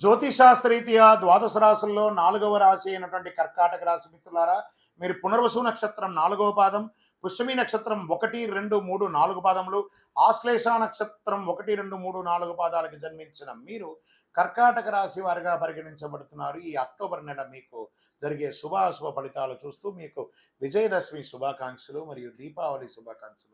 జ్యోతిషాస్త్రరీత్యా ద్వాదశ రాశుల్లో నాలుగవ రాశి అయినటువంటి కర్కాటక రాశి మిత్రులారా మీరు పునర్వసు నక్షత్రం నాలుగవ పాదం పుష్యమి నక్షత్రం ఒకటి రెండు మూడు నాలుగు పాదములు ఆశ్లేష నక్షత్రం ఒకటి రెండు మూడు నాలుగు పాదాలకు జన్మించిన మీరు కర్కాటక రాశి వారిగా పరిగణించబడుతున్నారు. ఈ అక్టోబర్ నెల మీకు జరిగే శుభాశుభ ఫలితాలు చూస్తూ మీకు విజయదశమి శుభాకాంక్షలు మరియు దీపావళి శుభాకాంక్షలు.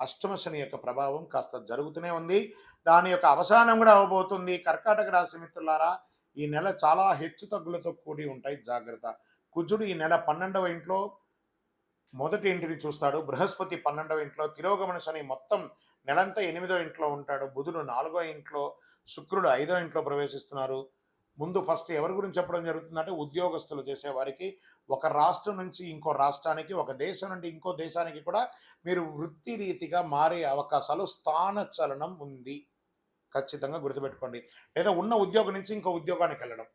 అష్టమ శని యొక్క ప్రభావం కాస్త జరుగుతూనే ఉంది. దాని యొక్క అవసానం కూడా అవబోతుంది. కర్కాటక రాశి మిత్రులారా ఈ నెల చాలా హెచ్చు తగ్గులతో కూడి ఉంటాయి. జాగ్రత్త. కుజుడు ఈ నెల పన్నెండవ ఇంట్లో మొదటి ఇంటిని చూస్తాడు. బృహస్పతి పన్నెండవ ఇంట్లో తిరోగమన శని మొత్తం నెలంతా ఎనిమిదో ఇంట్లో ఉంటాడు. బుధుడు నాలుగో ఇంట్లో శుక్రుడు ఐదో ఇంట్లో ప్రవేశిస్తున్నారు. ముందు ఫస్ట్ ఎవరి గురించి చెప్పడం జరుగుతుందంటే ఉద్యోగస్తులు చేసేవారికి ఒక రాష్ట్రం నుంచి ఇంకో రాష్ట్రానికి ఒక దేశం నుండి ఇంకో దేశానికి కూడా మీరు వృత్తి రీతిగా మారే అవకాశాలు స్థాన చలనం ఉంది. ఖచ్చితంగా గుర్తుపెట్టుకోండి. లేదా ఉన్న ఉద్యోగం నుంచి ఇంకో ఉద్యోగానికి వెళ్ళడం.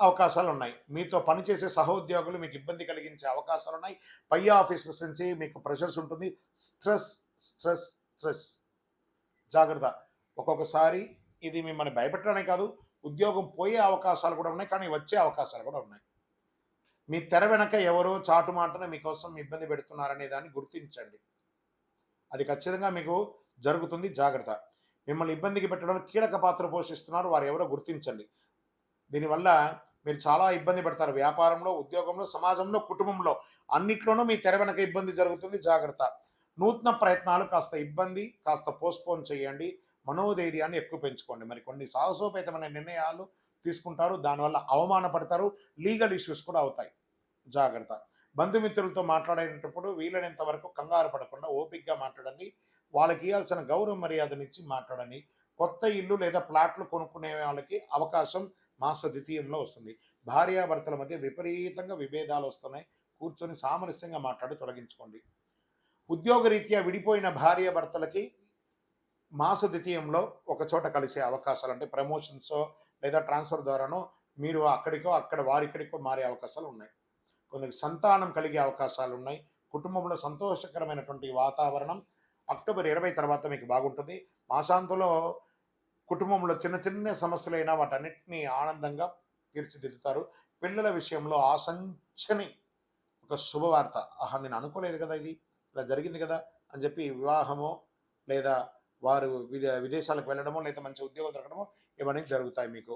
అవకాశాలు ఉన్నాయి. మీతో పనిచేసే సహోద్యోగులు మీకు ఇబ్బంది కలిగించే అవకాశాలు ఉన్నాయి. పై ఆఫీసర్స్ నుంచి మీకు ప్రెషర్స్ ఉంటుంది. Stress stress stress. జాగ్రత్త. ఒక్కొక్కసారి ఇది మిమ్మల్ని భయపెట్టడానికి కాదు ఉద్యోగం పోయే అవకాశాలు కూడా ఉన్నాయి కానీ వచ్చే అవకాశాలు కూడా ఉన్నాయి. మీ తెర వెనక ఎవరో చాటు మాటన మీకోసం ఇబ్బంది పెడుతున్నారనే దాన్ని గుర్తించండి. అది ఖచ్చితంగా మీకు జరుగుతుంది జాగ్రత్త. మిమ్మల్ని ఇబ్బందికి పెట్టడం కీలక పాత్ర పోషిస్తున్నారు వారు ఎవరో గుర్తించండి. దీనివల్ల మీరు చాలా ఇబ్బంది పెడతారు వ్యాపారంలో ఉద్యోగంలో సమాజంలో కుటుంబంలో. అన్నిట్లోనూ మీ తెర వెనక ఇబ్బంది జరుగుతుంది జాగ్రత్త. నూతన ప్రయత్నాలు కాస్త ఇబ్బంది కాస్త పోస్ట్పోన్ చేయండి. మనోధైర్యాన్ని ఎక్కువ పెంచుకోండి. మరి కొన్ని సాహసోపేతమైన నిర్ణయాలు తీసుకుంటారు దానివల్ల అవమానపడతారు లీగల్ ఇష్యూస్ కూడా అవుతాయి. జాగ్రత్త. బంధుమిత్రులతో మాట్లాడేటప్పుడు వీలైనంత వరకు కంగారు పడకుండా ఓపిక్గా మాట్లాడండి. వాళ్ళకి ఇవ్వాల్సిన గౌరవ మర్యాదనిచ్చి మాట్లాడండి. కొత్త ఇల్లు లేదా ప్లాట్లు కొనుక్కునే వాళ్ళకి అవకాశం మాస ద్వితీయంలో వస్తుంది. భార్యాభర్తల మధ్య విపరీతంగా విభేదాలు వస్తున్నాయి. కూర్చొని సామరస్యంగా మాట్లాడి తొలగించుకోండి. ఉద్యోగరీత్యా విడిపోయిన భార్యాభర్తలకి మాస ద్వితీయంలో ఒక చోట కలిసే అవకాశాలు అంటే ప్రమోషన్స్ లేదా ట్రాన్స్ఫర్ ద్వారానో మీరు అక్కడికో అక్కడ వారిక్కడికో మారే అవకాశాలు ఉన్నాయి. కొందరికి సంతానం కలిగే అవకాశాలు ఉన్నాయి కుటుంబంలో సంతోషకరమైనటువంటి వాతావరణం అక్టోబర్ ఇరవై తర్వాత మీకు బాగుంటుంది. మాసాంతంలో కుటుంబంలో చిన్న చిన్న సమస్యలైనా వాటన్నిటిని ఆనందంగా తీర్చిదిద్దుతారు. పిల్లల విషయంలో ఆసంచని ఒక శుభవార్త. ఆహా నేను అనుకోలేదు కదా ఇది. ఇలా జరిగింది కదా అని చెప్పి వివాహమో లేదా వారు విదే విదేశాలకు వెళ్ళడమో లేదా మంచి ఉద్యోగం దొరకడమో ఇవన్నీ జరుగుతాయి మీకు.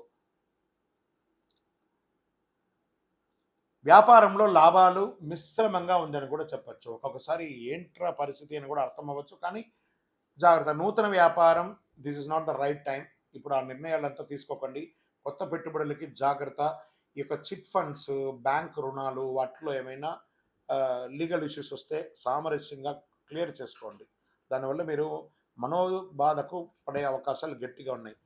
వ్యాపారంలో లాభాలు మిశ్రమంగా ఉందని కూడా చెప్పచ్చు. ఒక్కొక్కసారి ఏంట్రా పరిస్థితి అని కూడా అర్థం అవ్వచ్చు కానీ జాగ్రత్త నూతన వ్యాపారం this is not the right time ఇప్పుడు ఆ నిర్ణయాలంతా తీసుకోకండి. కొత్త పెట్టుబడులకి జాగ్రత్త. ఈ యొక్క చిట్ ఫండ్స్ బ్యాంక్ రుణాలు వాటిలో ఏమైనా లీగల్ ఇష్యూస్ వస్తే సామరస్యంగా క్లియర్ చేసుకోండి. దానివల్ల మీరు మనోబాధకు పడే అవకాశాలు గట్టిగా ఉన్నాయి.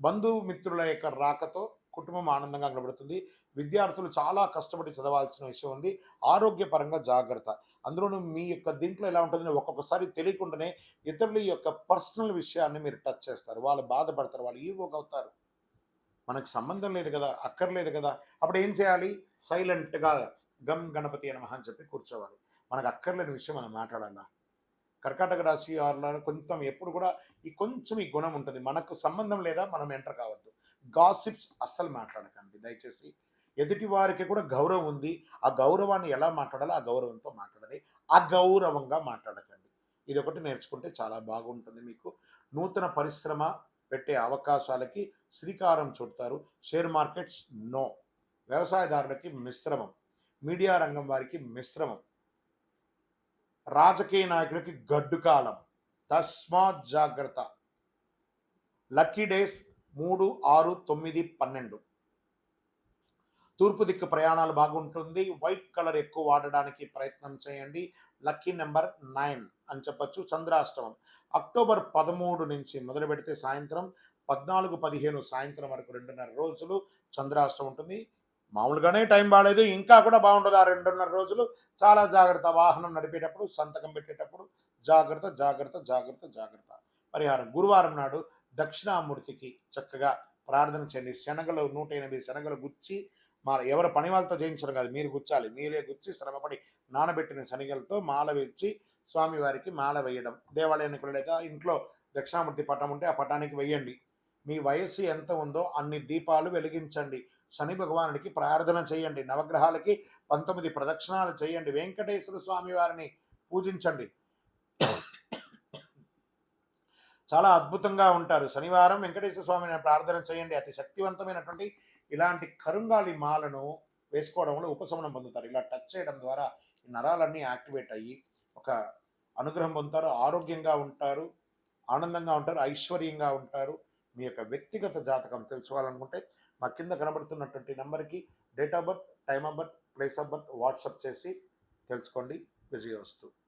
బంధుమిత్రుల యొక్క రాకతో కుటుంబం ఆనందంగా కనబడుతుంది విద్యార్థులు చాలా కష్టపడి చదవాల్సిన విషయం ఉంది. ఆరోగ్యపరంగా జాగ్రత్త. అందులోనూ మీ యొక్క దీంట్లో ఎలా ఉంటుందని ఒక్కొక్కసారి తెలియకుండానే ఇతరుల యొక్క పర్సనల్ విషయాన్ని మీరు టచ్ చేస్తారు. వాళ్ళు బాధపడతారు. వాళ్ళు ఈగోకి అవుతారు. మనకు సంబంధం లేదు కదా అక్కర్లేదు కదా. అప్పుడు ఏం చేయాలి? సైలెంట్గా గమ్ గణపతి అని అని చెప్పి కూర్చోవాలి. మనకు అక్కర్లేని విషయం మనం మాట్లాడాలా? కర్కాటక రాశి వారిలో కొంచెం ఎప్పుడు కూడా ఈ కొంచెం ఈ గుణం ఉంటుంది. మనకు సంబంధం లేదా మనం ఎంటర్ కావద్దు. గాసిప్స్ అస్సలు మాట్లాడకండి. దయచేసి ఎదుటి వారికి కూడా గౌరవం ఉంది. ఆ గౌరవాన్ని ఎలా మాట్లాడాలో ఆ గౌరవంతో మాట్లాడాలి అగౌరవంగా మాట్లాడకండి. ఇది ఒకటి నేర్చుకుంటే చాలా బాగుంటుంది మీకు. నూతన పరిశ్రమ పెట్టే అవకాశాలకి శ్రీకారం చుడతారు. Share markets no. వ్యవసాయదారులకి మిశ్రమం. మీడియా రంగం వారికి మిశ్రమం. రాజకీయ నాయకులకి గడ్డు కాలం. తస్మాత్ జాగ్రత్త. లక్కీ డేస్ మూడు ఆరు తొమ్మిది పన్నెండు. తూర్పు దిక్కు ప్రయాణాలు బాగుంటుంది. వైట్ కలర్ ఎక్కువ వాడడానికి ప్రయత్నం చేయండి. లక్కీ నెంబర్ నైన్ అని చెప్పచ్చు. చంద్రాష్టమం. అక్టోబర్ పదమూడు నుంచి మొదలు పెడితే సాయంత్రం పద్నాలుగు పదిహేను సాయంత్రం వరకు రెండున్నర రోజులు చంద్రాష్టమం ఉంటుంది. మామూలుగానే టైం బాగాలేదు ఇంకా కూడా బాగుంటుంది ఆ రెండున్నర రోజులు. చాలా జాగ్రత్త వాహనం నడిపేటప్పుడు సంతకం పెట్టేటప్పుడు జాగ్రత్త జాగ్రత్త జాగ్రత్త జాగ్రత్త. పరిహారం. గురువారం నాడు దక్షిణామూర్తికి చక్కగా ప్రార్థన చేయండి. శనగలు నూట ఎనిమిది శనగలు గుచ్చి మా ఎవరు పని వాళ్ళతో చేయించడం కాదు మీరు గుచ్చాలి. మీరే గుచ్చి శ్రమపడి నానబెట్టిన శనగలతో మాల వేసి స్వామివారికి మాల వేయడం. దేవాలయానికి వెళ్ళేదా ఇంట్లో దక్షిణామూర్తి పటం ఉంటే ఆ పటానికి వేయండి. మీ వయస్సు ఎంత ఉందో అన్ని దీపాలు వెలిగించండి. శని భగవానుడికి ప్రార్థన చేయండి. నవగ్రహాలకి పంతొమ్మిది ప్రదక్షిణాలు చేయండి. వెంకటేశ్వర స్వామి వారిని పూజించండి. చాలా అద్భుతంగా ఉంటారు. శనివారం వెంకటేశ్వర స్వామిని ప్రార్థన చేయండి. అతి శక్తివంతమైనటువంటి ఇలాంటి కరుంగాలి మాలను వేసుకోవడంలో ఉపశమనం పొందుతారు. ఇలా టచ్ చేయడం ద్వారా ఈ నరాలన్నీ యాక్టివేట్ అయ్యి ఒక అనుగ్రహం పొందుతారు. ఆరోగ్యంగా ఉంటారు. ఆనందంగా ఉంటారు. ఐశ్వర్యంగా ఉంటారు. మీ యొక్క వ్యక్తిగత జాతకం తెలుసుకోవాలనుకుంటే మా కింద కనబడుతున్నటువంటి నెంబర్కి date of birth time of birth place of birth WhatsApp చేసి తెలుసుకోండి. విజయవస్తు.